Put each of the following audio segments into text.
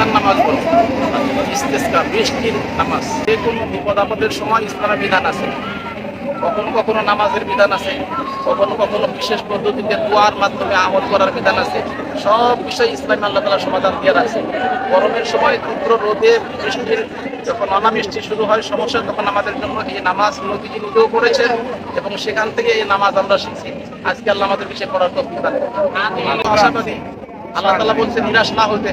ইস্তেস্কার নামাজ বলে ইস্তেস্কা, বৃষ্টির নামাজ। যে কোনো বিপদ সময় ইসলামের বিধান আছে। কখনো কখনো নামাজের বিধান আছে। কখনো কখনো বিশেষ পদ্ধতিতে দোয়ার মাধ্যমে আমল করার বিধান আছে। সব বিষয় ইসলামী আল্লাহ তালা সমাধান দিয়ে রাখছে গরমের সময় তীব্র রোদে বৃষ্টির যখন অনাবৃষ্টি শুরু হয়, সমস্যা তখন আমাদের জন্য এই নামাজ নদীজি নিজেও করেছেন এবং সেখান থেকে এই নামাজ আমরা শিখছি। আজকে আল্লাহ আমাদের বিষয়ে পড়ার। আমি আশাবাদী আল্লাহ তালা বলছে নিরাশ না হতে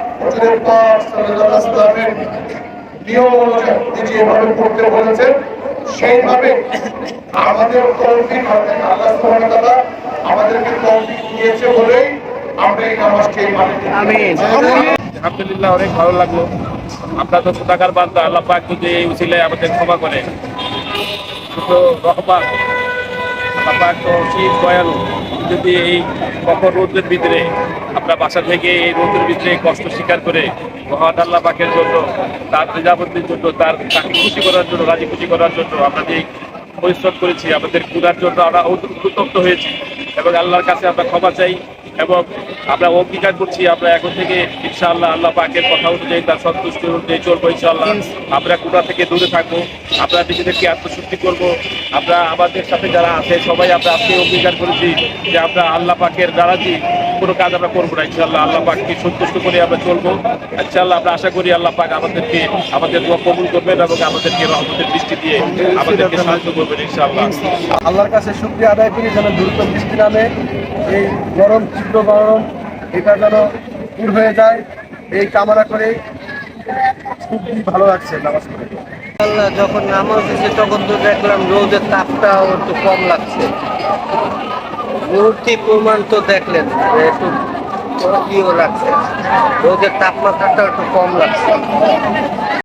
অনুযায়ী যেভাবে পড়তে বলেছেন সেইভাবে আমাদের তৌফিক আল্লাহ আমাদেরকে তৌফিক দিয়েছে বলেই আমরা এই আলহামদুলিল্লাহ, অনেক ভালো লাগল। আপনার তো সুতাকার বান্দা, আল্লাহ পাক যদি এই উচিলায় আমাদের ক্ষমা করে। শুধু রহমান, আল্লাহ পাক তো শীত দয়ালু। যদি এই কখন রোদের ভিতরে আমরা বাসা থেকে এই রোদের ভিতরে কষ্ট স্বীকার করে মহান আল্লাহ পাকের জন্য, তার প্রজাপতির জন্য, তার তাকে খুশি করার জন্য, রাজি খুশি করার জন্য আমরা যে পরিশ্রম করেছি, আমাদের গুণার জন্য আমরা উত্তপ্ত হয়েছি। এবং আল্লাহর কাছে আমরা ক্ষমা চাই এবং আমরা অঙ্গীকার করছি আমরা এখন থেকে ইনশাআল্লাহ আল্লাহ পাকের কথা অনুযায়ী তার সন্তুষ্টি অনুযায়ী চলবো ইনশাআল্লাহ। আমরা কোটা থেকে দূরে থাকব? আমরা নিজেদেরকে আত্মশুদ্ধি করব। আমরা আমাদের সাথে যারা আছে সবাই আমরা আজকে অঙ্গীকার করেছি যে আমরা আল্লাহ পাকের দ্বারাজি কোনো কাজ আমরা করব না ইনশাআল্লাহ। আল্লাহ পাককে সন্তুষ্ট করে আমরা চলবো। ইনশাআল্লাহ আমরা আশা করি আল্লাহ পাক আমাদেরকে আমাদের দোয়া কবুল করবেন এবং আমাদেরকে রহমতের দৃষ্টি দিয়ে আমাদেরকে সাহায্য করবেন ইনশাআল্লাহ। আল্লাহর কাছে শুক্রিয়া আদায় করি যেন দ্রুত বৃষ্টি নামে এই গরম তীব্র গরম এটা যেন দূর হয়ে যায় এই কামনা করে খুবই ভালো লাগছে নামাজ আল্লাহ যখন নামাজ এসে তখন তো দেখলাম রোদের তাপটাও একটু কম লাগছে। মূর্তি প্রমাণ তো দেখলেন একটু ইয়েও লাগছে। রোদের তাপমাত্রাটা একটু কম লাগছে।